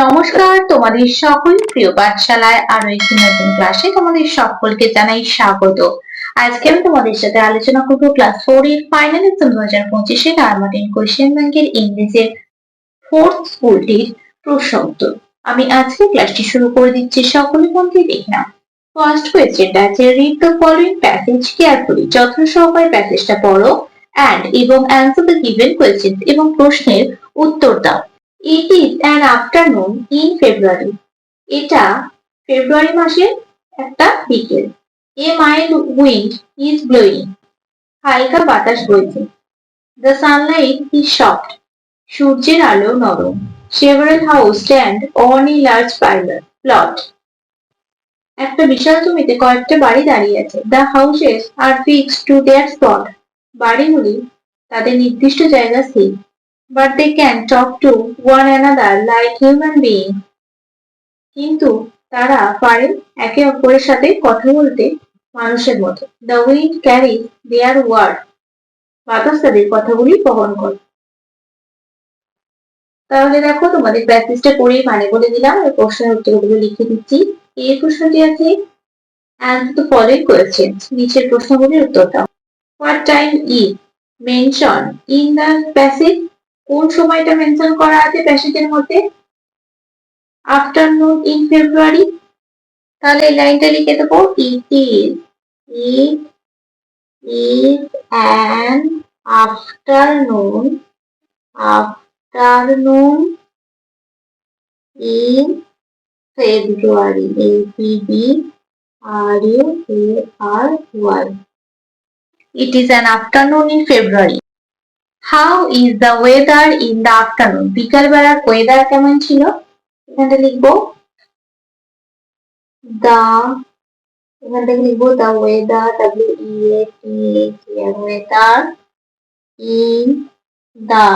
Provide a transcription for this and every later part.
নমস্কার, তোমাদের সকল প্রিয় পাঠশালায় আরও একটি নতুন ক্লাসে তোমাদের সকলকে জানাই স্বাগত। আজকে আমি তোমাদের সাথে আলোচনা করব ক্লাস ফোর এর ফাইনাল এক্সাম দু হাজার পঁচিশে আর্মাটিন কোয়েশ্চেন ব্যাংকের ইংরেজির ফোর্থ স্কুলটির উত্তর। আমি আজকে ক্লাসটি শুরু করে দিচ্ছি, সকলের মধ্যে দেখে নাও। ফার্স্ট কোয়েশ্চেনটা আছে read the following passage carefully যত্ন সহকারে প্যাসেজটা পড়ো। অ্যান্ড এবং অ্যান্সার দ্য গিভেন কোয়েশ্চেন এবং প্রশ্নের উত্তর দাও। It is an afternoon in February এটা ফেব্রুয়ারি মাসের একটা বিকেল। A mild wind is blowing হালকা বাতাস বইছে। দ্য সানলাইট ইজ সফট সূর্যের আলো নরম। Several house stand on a large pillar plot একটা বিশাল জমিতে কয়েকটা বাড়ি দাঁড়িয়ে আছে। The houses are fixed to their spot বাড়িগুলি তাদের নির্দিষ্ট জায়গা স্থির but they can talk to one another like human beings. কিন্তু তারা পারে একে অপরের সাথে কথা বলতে মানুষের মতো। The wind carry their word বাতাস তাদের কথাগুলি বহন করে। তাহলে দেখো তোমাদের প্র্যাকটিসটা করেই মানে বলে দিলাম। এই প্রশ্নের উত্তরগুলো লিখে দিচ্ছি। এই প্রশ্নটি আছে অ্যান্ড দ্য ফলোইং কোয়েশ্চেন নিচের প্রশ্নগুলির উত্তর দাও what time is mention in the passage কোন সময়টা মেনশন করা আছে প্যাসেজের মধ্যে? আফটারনুন ইন ফেব্রুয়ারি তাহলে লাইনটা লিখে দেবো। It is it is an afternoon afternoon in February E B R U A R Y it is an afternoon in February. How is the weather in the afternoon বিকাল বেলার weather কেমন ছিল? এখানটা লিখব। দা এখান থেকে লিখব the weather W E A T H E R weather in the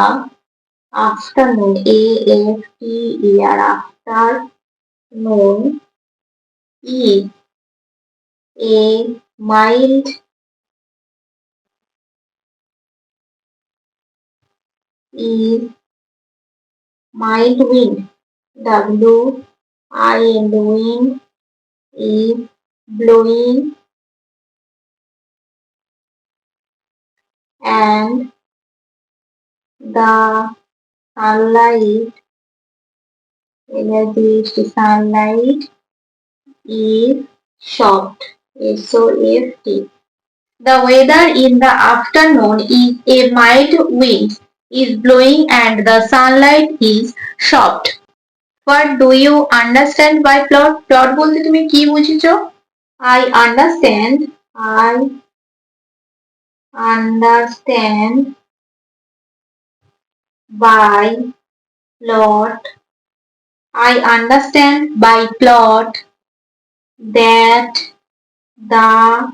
afternoon A F T E R afternoon is a mild is mild wind. W I N wind is blowing and the sunlight energy the sunlight is soft S O F T. The weather in the afternoon is a mild wind is blowing and the sunlight is soft. What do you understand by plot? Plot বলতে তুমি কি বুঝেছো? I understand. I understand by plot. I understand by plot that the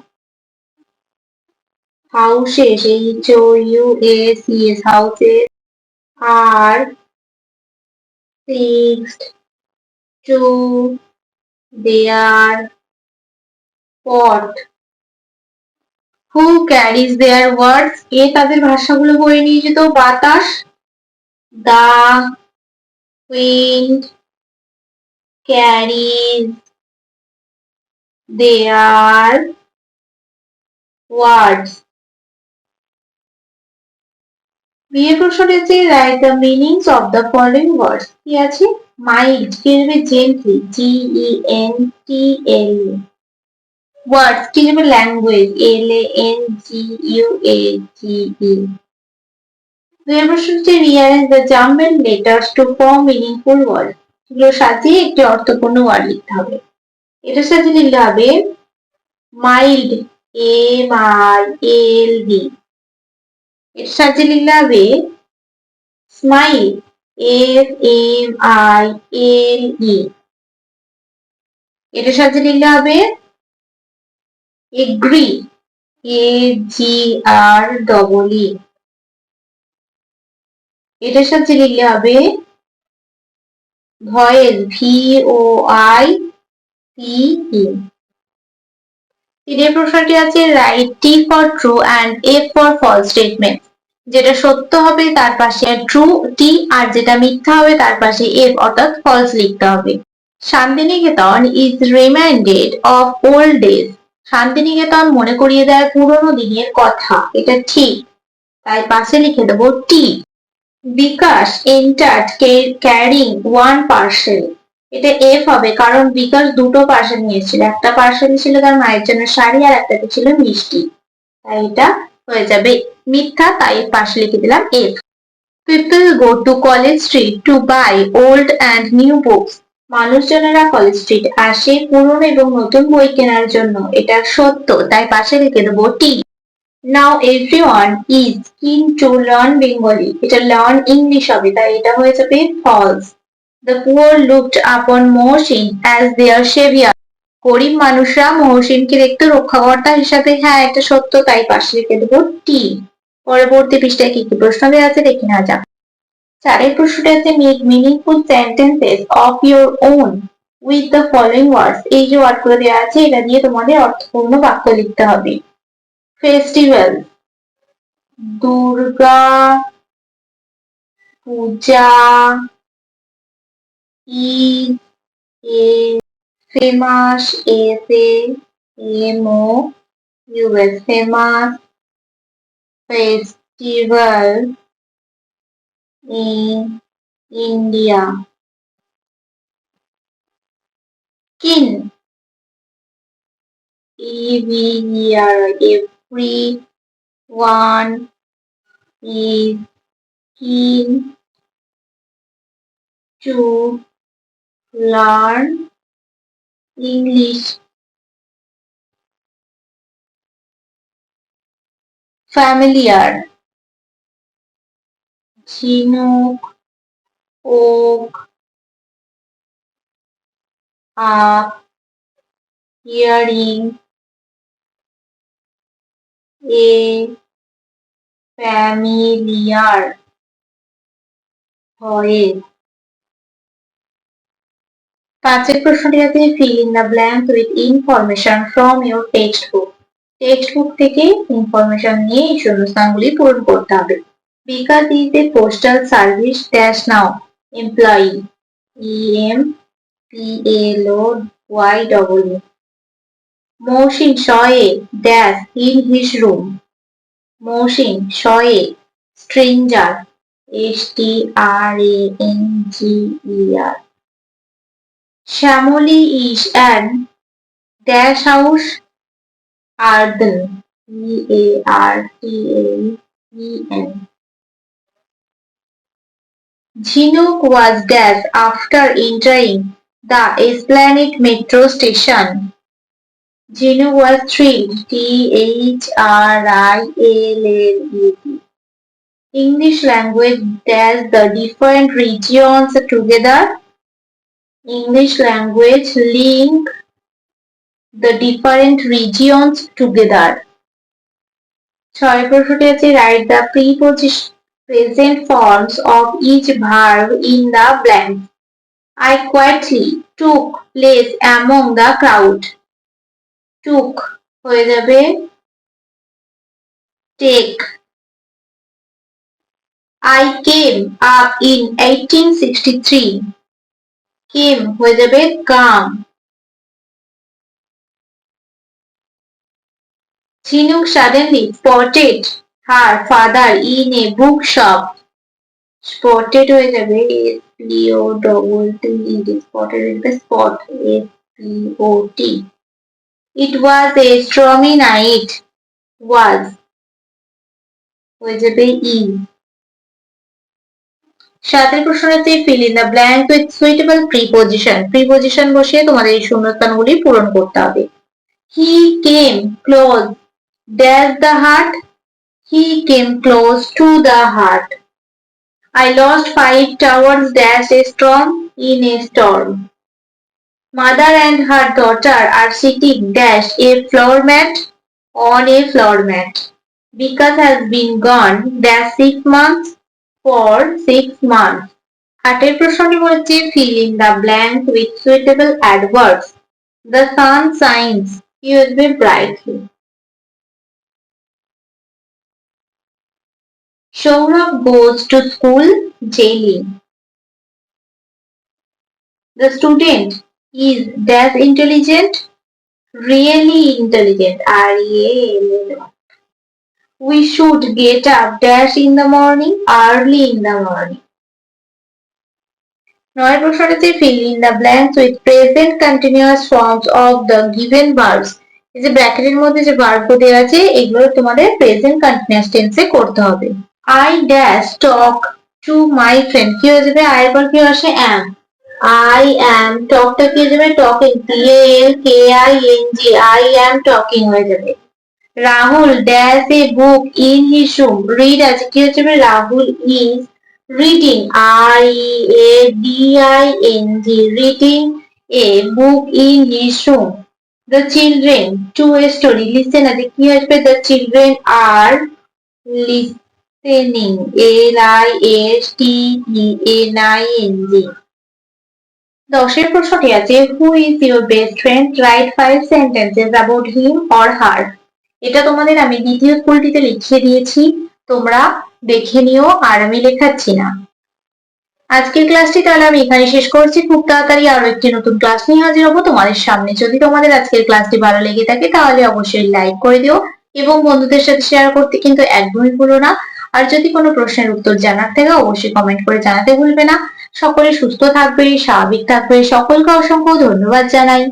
houses H O U A C S houses are fixed to their spot. Who carries their words? এ তাদের ভাষাগুলো বয়ে নিয়ে যেত বাতাস the wind carries their words বিয়ে প্রশ্নটি হচ্ছে write the meanings of the following words কি আছে? মাইল্ড কি হবে জেন্টলি জি এন টি এল ওয়ার্ডস কি হবে? Language L A N G U A G E দুই প্রশ্ন হচ্ছে rearrange the jumble letters to form meaningful word এগুলো সাজিয়ে একটি অর্থপূর্ণ ওয়ার্ড লিখতে হবে। এটার সাথে লিখতে হবে? Mild M I L D লিখলে হবে smile, F M I L E. এটার সাথে লিখলে হবে এগ্রি, এ জি আর ডবল ই। এটার সাথে লিখলে হবে voice, V O I C E. তিনের প্রশ্নটি আছে write T for true and F for false statement যেটা সত্য হবে, তার পাশে ট্রু টি আর যেটা মিথ্যা হবে, তার পাশে এফ অর্থাৎ ফলস লিখতে হবে। Santiniketan is reminded of old days Santiniketan মনে করিয়ে দেয় পুরনো দিনের কথা। এটা ঠিক। তাই পাশে লিখে দেবো T Bikash entered carrying one parcel এটা এফ হবে, কারণ বিকাশ দুটো পার্সেল নিয়েছিল। একটা পার্সেল ছিল তার মায়ের জন্য শাড়ি আর একটাতে ছিল মিষ্টি। তাই এটা হয়ে যাবে মিথ্যা, তাই পাশে লিখে দিলাম F people go to College Street to buy old and new books মানুষজনেরা কলেজ স্ট্রিট আসে পুরনো এবং নতুন বই কেনার জন্য। এটা সত্য, তাই পাশে লিখে দেবো T now everyone is keen to learn Bengali এটা লার্ন ইংলিশ হবে, তাই এটা হয়ে যাবে ফলস দ্য পুয়ার লুকড আপন মহসিন অ্যাজ দেয়ার সেভিয়ার গরিব মানুষরা মহসিনকে দেখতে রক্ষাকর্তা হিসাবে হ্যাঁ এটা সত্য, তাই পাশে লিখে দেবো টি। পরবর্তী পৃষ্ঠায় কি কি প্রশ্ন দেওয়া আছে দেখে নেওয়া যাক। চারের প্রশ্নটা আছে make meaningful sentences of your own with the following words এই যে ওয়ার্ডগুলো দেওয়া আছে, এটা দিয়ে তোমাদের অর্থপূর্ণ বাক্য লিখতে হবে। Festival Durga Puja E A famous A C M O U S famous festival in India. Kin every year everyone is keen to learn English. Familiar ঝিনুক ওক আপ ইয়ারিং এ ফ্যামিলিয়ার হয়ে পাঁচের প্রশ্নটি আছে fill in the blank with information from your textbook textbook থেকে ইনফরমেশন নিয়ে এই শূন্যস্থানগুলি পূরণ করতে হবে service dash now employee E M P A L O Y W. Mohsin saw a dash in his room. Mohsin saw a stranger S T R A N G E R. Shamoli is an dash house Arden E A R T A E N. Chinook was dead after entering the Esplanade metro station. Chinook was thrilled. T-H-R-I-L-L-E-D. English language does the different regions together. English language link the different regions together. ছয় প্রশ্নটি আছে write the preposition present forms of each verb in the blank. I quietly took place among the crowd. took হয়ে যাবে take. I came up in 1863. Came হয়ে যাবে come. Chinook suddenly spotted her father in a bookshop. Spotted হয়ে যাবে O double T E D spotted is the spot S P O T. It was a stormy night. Was হয়ে যাবে E. সাতের প্রশ্ন হচ্ছে fill in the blank with suitable preposition preposition বসিয়ে তোমাদের এই শূন্যস্থানগুলি পূরণ করতে হবে he came close dash the heart He came close to the heart. I lost five towers dash a storm in a storm. Mother and her daughter are sitting dash a floor mat on a floor mat. Because has been gone dash six months for six months. আটের প্রশ্নটি বলেছে fill in the blank with suitable adverbs. The sun shines used brightly. Saurabh goes to school daily. The student is dash intelligent, really intelligent. R-E-A-L-L. We should get up dash in the morning, early in the morning. নয় প্রশ্নটাতে fill in the blanks with present continuous forms of the given verbs. এই যে ব্র্যাকেটের মধ্যে যে verb দেওয়া আছে এগুলো তোমাদের প্রেজেন্ট কন্টিনিউয়াস টেন্সে করতে হবে। I dash talk to my friend কি হয়ে যাবে? আয়ের পর কি আসে? অ্যাম আই অ্যাম টকটা কি হয়ে যাবে? Talking T L K I N G I am talking হয়ে যাবে। Rahul dash a book in his room read আছে কি হচ্ছে Rahul is reading I A D I N G reading a book in his room the children to a story. Listen আছে কি আসবে the children are listening. L i s t e n i n g. দশের প্রশ্নটি আছে who is your best friend write five sentences about him or her এটা তোমাদের আমি দ্বিতীয় স্কুলটিতে লিখিয়ে দিয়েছি। তোমরা দেখে নিও আর আমি লেখাচ্ছি না। আজকের ক্লাসটি তাহলে আমি এখানে শেষ করছি। খুব তাড়াতাড়ি আরও একটি নতুন ক্লাস নিয়ে হাজির হব তোমাদের সামনে। যদি তোমাদের আজকের ক্লাসটি ভালো লেগে থাকে তাহলে অবশ্যই লাইক করে দিও এবং বন্ধুদের সাথে শেয়ার করতে কিন্তু একদমই ভুলো না। আর যদি কোনো প্রশ্নের উত্তর জানার থাকে অবশ্যই কমেন্ট করে জানাতে ভুলবে না। সকলে সুস্থ থাকবে, স্বাভাবিক থাকবে। সকলকে অসংখ্য ধন্যবাদ জানাই।